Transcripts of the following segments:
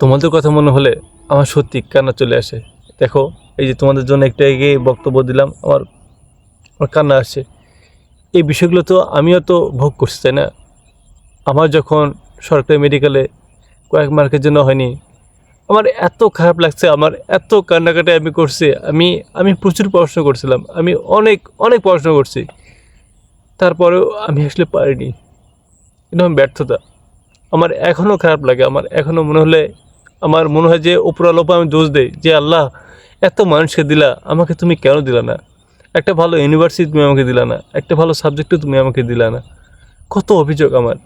তোমাদের কথা মনে হলে আমার সত্যি কান্না চলে আসে। দেখো, এই যে তোমাদের জন্য একটু এগিয়ে বক্তব্য দিলাম, আমার আমার কান্না আসছে এই বিষয়গুলো তো আমিও তো ভোগ করছি, তাই না? আমার যখন সরকারি মেডিকেলে কয়েক মার্কের জন্য হয়নি, আমার এত খারাপ লাগছে, আমার এত কান্নাকাটি আমি করছি, আমি আমি প্রচুর পড়াশোনা করছিলাম, আমি অনেক অনেক পড়াশোনা করছি। তারপরেও আমি আসলে পারিনি। আমি ব্যর্থতা। আমার এখনও খারাপ লাগে, আমার এখনও মনে হলে আমার মনে হয় যে উপরালোপা আমি দোষ দেই যে আল্লাহ এত মানুষকে দিলা, আমাকে তুমি কেন দিলা না? একটা ভালো ইউনিভার্সিটি তুমি আমাকে দিলা না, একটা ভালো সাবজেক্টও তুমি আমাকে দিলা না। কত অভিযোগ আমার।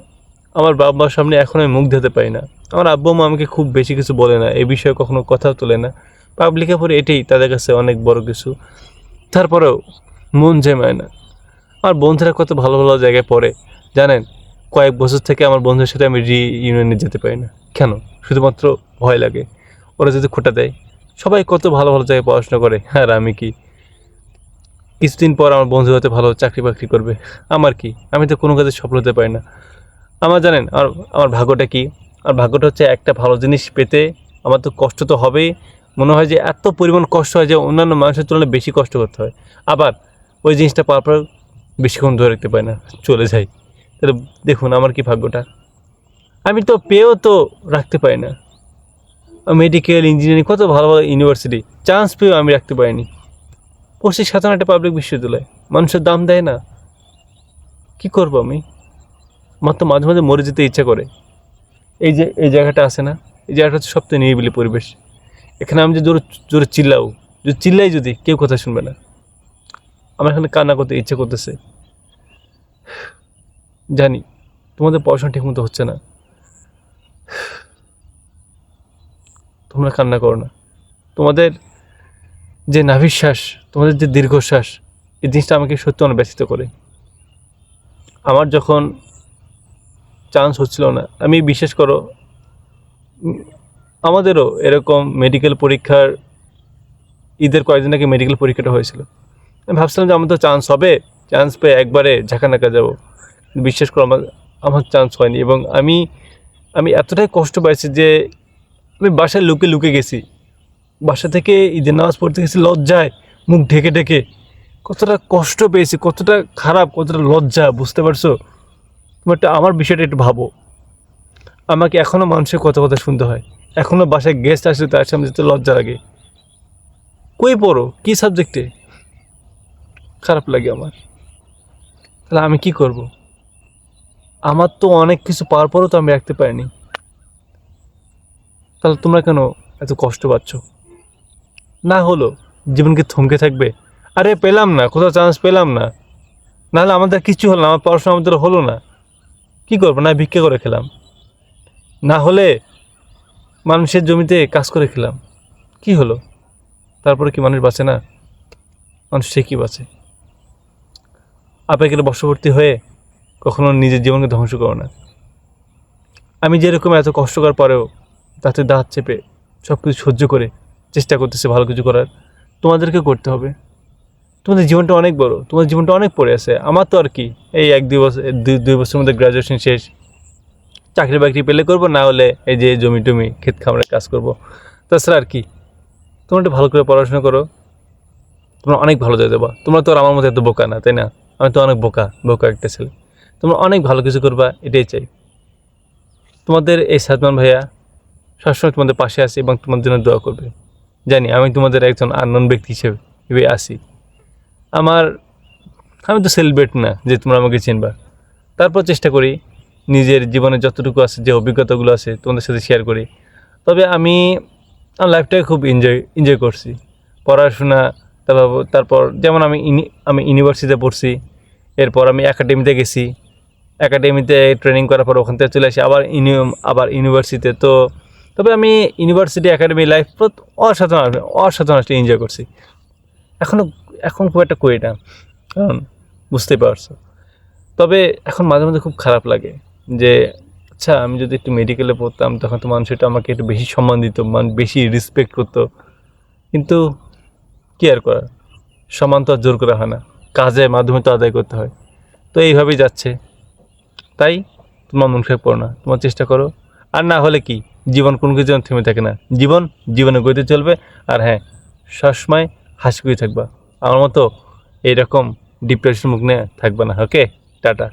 আমার বাবা মার সামনে এখন আমি মুখ দিতে পারি না। আমার আব্বু মা আমাকে খুব বেশি কিছু বলে না, এই বিষয়ে কখনো কথা তোলে না। পাবলিকে পরে এটাই তাদের কাছে অনেক বড় কিছু। তারপরেও মন জেমায় না। আমার বন্ধুরা কত ভালো ভালো জায়গায় পড়ে, জানেন? কয়েক বছর থেকে আমার বন্ধুদের সাথে আমি রি ইউনিয়নে যেতে পারি না। কেন? শুধুমাত্র ভয় লাগে। ওরা যদি খোটা দেয়, সবাই কত ভালো ভালো জায়গায় পড়াশোনা করে, আর আমি কি? কিছুদিন পর আমার বন্ধু হতে ভালো চাকরি বাকরি করবে। আমার কি? আমি তো কোনো কাজে সফল হতে পারি না। আমার জানেন, আর আমার ভাগ্যটা কি? আর ভাগ্যটা হচ্ছে একটা ভালো জিনিস পেতে আমার তো কষ্ট তো হবেই। মনে হয় যে এত পরিমাণ কষ্ট হয় যে অন্যান্য মানুষের তুলনায় বেশি কষ্ট করতে হয়। আবার ওই জিনিসটা পাওয়ার পর বেশিক্ষণ ধরে রাখতে পারি না। চলে তাহলে দেখুন আমার কি ভাগ্যটা। আমি তো পেয়েও তো রাখতে পারি না। মেডিকেল ইঞ্জিনিয়ারিং কত ভালো ভালো ইউনিভার্সিটি চান্স পেয়েও আমি রাখতে পারিনি। পঁচিশ সাধারণ একটা পাবলিক বিশ্ববিদ্যালয়, মানুষের দাম দেয় না। কি করব আমি? আমার তো মাঝে মাঝে মরে যেতে ইচ্ছা করে। এই যে, এই জায়গাটা আছে না, এই জায়গাটা হচ্ছে সবথেকে নিরিবিলি পরিবেশ। এখানে আমি যে জোরে জোরে চিল্লাও যদি চিল্লাই যদি কেউ কথা শুনবে না। আমার এখানে কান্না করতে ইচ্ছে করতেছে। জানি, তোমাদের পড়াশোনা ঠিকমতো হচ্ছে না। তোমরা কান্না করো না। তোমাদের যে নাভিশ্বাস, তোমাদের যে দীর্ঘশ্বাস, এই জিনিসটা আমাকে সত্যি অনেক ব্যথিত করে। আমার যখন চান্স হচ্ছিল না, আমি বিশ্বাস করো, আমাদেরও এরকম মেডিকেল পরীক্ষার, ঈদের কয়েকদিন আগে মেডিকেল পরীক্ষাটা হয়েছিল। আমি ভাবছিলাম যে আমার তো চান্স হবে চান্স পেয়ে একবারে ঝাঁকানাকা যাব। বিশ্বাস করো আমার আমার চান্স হয়নি এবং আমি আমি এতটাই কষ্ট পাইছি যে আমি বাসায় লুকে লুকে গেছি। বাসা থেকে ঈদের নামাজ পড়তে গেছি, লজ্জায় মুখ ঢেকে ঢেকে। কতটা কষ্ট পেয়েছি, কতটা খারাপ, কতটা লজ্জা, বুঝতে পারছ? একটা আমার বিষয়টা একটু ভাবো। আমাকে এখনও মানুষের কথা কথা শুনতে হয়। এখনও বাসায় গেস্ট আসলে তার সামনে যেতে লজ্জা লাগে। কই পড়ো? কী সাবজেক্টে খারাপ লাগে আমার। তাহলে আমি কি করব? আমার তো অনেক কিছু পাওয়ার পরও তো আমি রাখতে পারিনি। তাহলে তোমরা কেন এত কষ্ট পাচ্ছ? না হলো জীবনকে থমকে থাকবে? আরে পেলাম না, কোথাও চান্স পেলাম না। নাহলে আমাদের কিছু হলো না, আমার পড়াশোনা আমাদের হলো না। কি করব? না ভিক্ষা করে খেলাম। না হলে মানুষের জমিতে কাজ করে খেলাম। কি হলো? তারপরে কি মানুষ বাঁচে না? মানুষ সে ঠিকই বাঁচে? আবেগের বশবর্তী হয়ে কখনো নিজের জীবনকে ধ্বংস করো না। আমি যেরকম এত কষ্ট করার পরেও তাতে দাঁত চেপে সব কিছু সহ্য করে চেষ্টা করতেছে ভালো কিছু করার, তোমাদেরকে করতে হবে। তোমাদের জীবনটা অনেক বড়, তোমাদের জীবনটা অনেক পড়ে আছে। আমার তো আর কি, এই এক দুই বছর, দুই বছরের মধ্যে গ্র্যাজুয়েশন শেষ। চাকরি বাকরি পেলে করব, না হলে এই যে জমি টমি, ক্ষেত খামারে কাজ করব। তাছাড়া আর কি, তোমরা একটু ভালো করে পড়াশোনা করো। তোমরা অনেক ভালো যায় দেবা তোমরা তো আর আমার মতো এত বোকা না, তাই না? আমি তো অনেক বোকা বোকা একটা ছেলে। তোমরা অনেক ভালো কিছু করবা, এটাই চাই। তোমাদের এই সাদমান ভাইয়া সবসময় তোমাদের পাশে আসি এবং তোমাদের জন্য দোয়া করবে। জানি, আমি তোমাদের একজন আননোন ব্যক্তি হিসেবে আসি আমার, আমি তো সেলিব্রেট না যে তোমরা আমাকে চিনবা। তারপর চেষ্টা করি নিজের জীবনে যতটুকু আছে, যে অভিজ্ঞতাগুলো আছে তোমাদের সাথে শেয়ার করি। তবে আমি, আমার লাইফটাকে খুব এনজয় এনজয় করছি। পড়াশোনা, তারপর তারপর যেমন আমি আমি ইউনিভার্সিটিতে পড়ছি, এরপর আমি একাডেমিতে গেছি। একাডেমিতে ট্রেনিং করার পর ওখান থেকে চলে আসি, আবার ইউনি আবার ইউনিভার্সিটিতে তো তবে আমি ইউনিভার্সিটি একাডেমি লাইফ অসাধারণ অসাধারণ একটা এনজয় করছি। এখনও এখন খুব একটা করি না, কারণ বুঝতেই পারছ। তবে এখন মাঝে মাঝে খুব খারাপ লাগে যে আচ্ছা আমি যদি একটু মেডিকেলে পড়তাম, তখন তো মানুষ এটা আমাকে একটু বেশি সম্মান দিত, মান বেশি রেসপেক্ট করতো। কিন্তু কি আর করার? সমান তো আর জোর করা হয় না। কাজের মাধ্যমে তো আদায় করতে হয়। তো এইভাবেই যাচ্ছে। তাই তোমার মন খারাপ করো না, তোমার চেষ্টা করো। আর না হলে কি? জীবন কোনো কিছু থেমে থাকে না। জীবন জীবনে গতি চলবে আর হ্যাঁ সবসময় হাসি খুশি থাকবা। আমার মতো এইরকম ডিপ্রেশন মুখ নিয়ে থাকবে না ওকে টাটা।